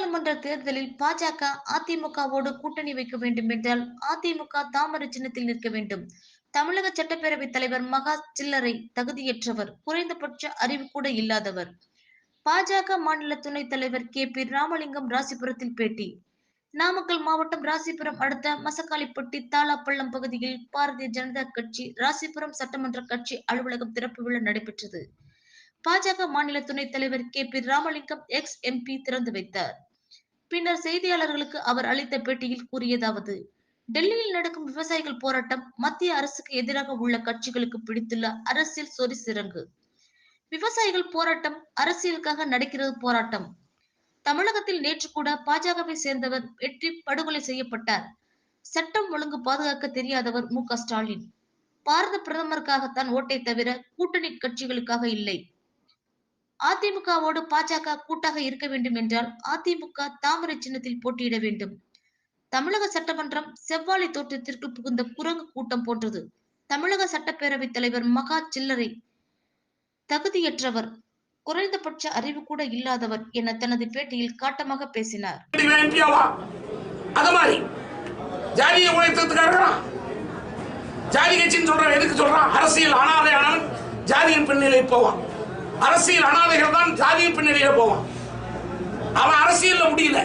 நாடாளுமன்ற தேர்தலில் பாஜக அதிமுகவோடு கூட்டணி வைக்க வேண்டும் என்றால் அதிமுக தாமரை சின்னத்தில் நிற்க வேண்டும். தமிழக சட்டப்பேரவைத் தலைவர் மகா சில்லறை தகுதியற்றவர் குறைந்தபட்ச அறிவு கூட இல்லாதவர். பாஜக மாநில துணைத் தலைவர் கே பி ராமலிங்கம் ராசிபுரத்தில் பேட்டி. நாமக்கல் மாவட்டம் ராசிபுரம் அடுத்த மசக்காளிப்பட்டி தாளாப்பள்ளம் பகுதியில் பாரதிய ஜனதா கட்சி ராசிபுரம் சட்டமன்ற கட்சி அலுவலகம் திறப்பு விழா நடைபெற்றது. பாஜக மாநில துணைத் தலைவர் K P Ramalingam ex MP திறந்து வைத்தார். பின்னர் செய்தியாளர்களுக்கு அவர் அளித்த பேட்டியில் கூறியதாவது டெல்லியில் நடக்கும் விவசாயிகள் போராட்டம் மத்திய அரசுக்கு எதிராக உள்ள கட்சிகளுக்கு பிடித்துள்ள அரசியல் சொறி சிறங்கு. விவசாயிகள் போராட்டம் அரசியலுக்காக நடக்கிறது போராட்டம். தமிழகத்தில் நேற்று கூட பாஜகவை சேர்ந்தவர் வெற்றி படுகொலை செய்யப்பட்டார். சட்டம் ஒழுங்கு பாதுகாக்க தெரியாதவர் மு க ஸ்டாலின். பாரத பிரதமருக்காகத்தான் ஓட்டை தவிர கூட்டணி கட்சிகளுக்காக இல்லை. அதிமுகவோடு பாஜக கூட்டாக இருக்க வேண்டும் என்றால் அதிமுக தாமரை சின்னத்தில் போட்டியிட வேண்டும். தமிழக சட்டமன்றம் செவ்வாழை தோட்டத்திற்கு புகுந்த குரங்கு கூட்டம் போன்றது. தமிழக சட்டப்பேரவைத் தலைவர் மகா சில்லறை. தகுதியற்றவர். குறைந்தபட்ச அறிவு கூட இல்லாதவர் என தனது பேட்டியில் காட்டமாக பேசினார். ஜாதி கட்சின்னு சொல்றான் எதுக்கு சொல்றான்? அரசியல் ஆனாலே ஆனவன் ஜாதியின் பின்னிலை போவான். அரசியல் அனாதைகள் தான் ஜாதிய பின்னணியில போவான். அவன் அரசியல்ல முடியல.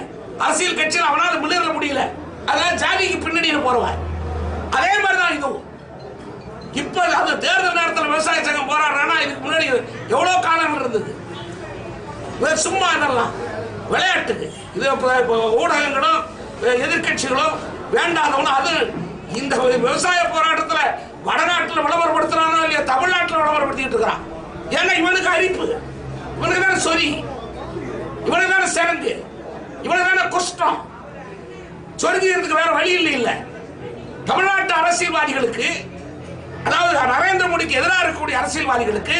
அரசியல் கட்சியில் அவனால முன்னேற முடியல. அதான் ஜாதிக்கு பின்னணியில போறவன். அதே மாதிரி தான் இதுவும். இப்ப அந்த தேர்தல் நேரத்தில் விவசாய சங்கம் போராடுறான்னா இதுக்கு முன்னாடி எவ்வளவு காலம் இருந்தது? சும்மா இதெல்லாம். விளையாட்டுக்கு. இது ஊடகங்களும் எதிர்கட்சிகளும் வேண்டாதவனும் அது இந்த விவசாய போராட்டத்தில் வடநாட்டில் விளம்பரப்படுத்துறானோ இல்லையா தமிழ்நாட்டில் விளம்பரப்படுத்திட்டு இருக்கிறான்? ஏன்னா இவனுக்கு அரிப்பு. இவனுக்கு தானே சொறி. இவனுக்கு தானே சிறங்கு இவனுக்கு தானே குஷ்டம் சொருங்கிறதுக்கு வேற வழி இல்லை இல்லை. தமிழ்நாட்டு அரசியல்வாதிகளுக்கு அதாவது நரேந்திர மோடிக்கு எதிராக இருக்கக்கூடிய அரசியல்வாதிகளுக்கு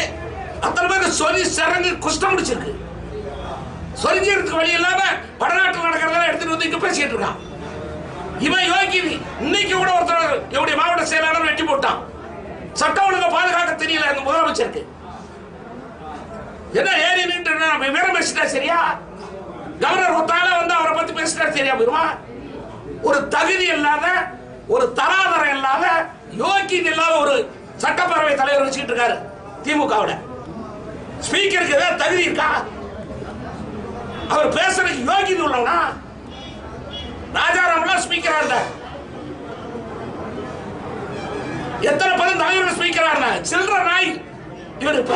அத்தனை பேருக்கு சொறி சிறங்கு குஷ்டம் முடிச்சிருக்கு சொரிஞ்சிறதுக்கு வழி இல்லாம வடநாட்டில் நடக்கிறதெல்லாம் எடுத்துட்டு வந்து இங்க பேசிட்டு இருக்கான். இவன் யோகி இன்னைக்கு கூட ஒருத்தர் என்னுடைய மாவட்ட செயலாளர் வெட்டி போட்டான். சட்டம் ஒழுங்கை பாதுகாக்க தெரியல அந்த முதலமைச்சருக்கு. என்ன ஏறி நின்று நம்ம விவரம் பேசிட்டா சரியா? கவர்னர் ஒத்தால வந்து அவரை பத்தி பேசிட்டா சரியா போயிருவா ஒரு தகுதி இல்லாத ஒரு தராதரம் இல்லாத யோக்கியம் இல்லாத ஒரு சட்டப்பேரவை தலைவர் வச்சுக்கிட்டு இருக்காரு திமுகவோட. ஸ்பீக்கருக்கு ஏதாவது தகுதி இருக்கா? அவர் பேசுறதுக்கு யோகியது உள்ளவனா? ராஜாராம்லாம் ஸ்பீக்கரா இருந்தார். எத்தனை பதம் தலைவர் ஸ்பீக்கரா இருந்தார்? சில்லற நாய் இவர் இப்ப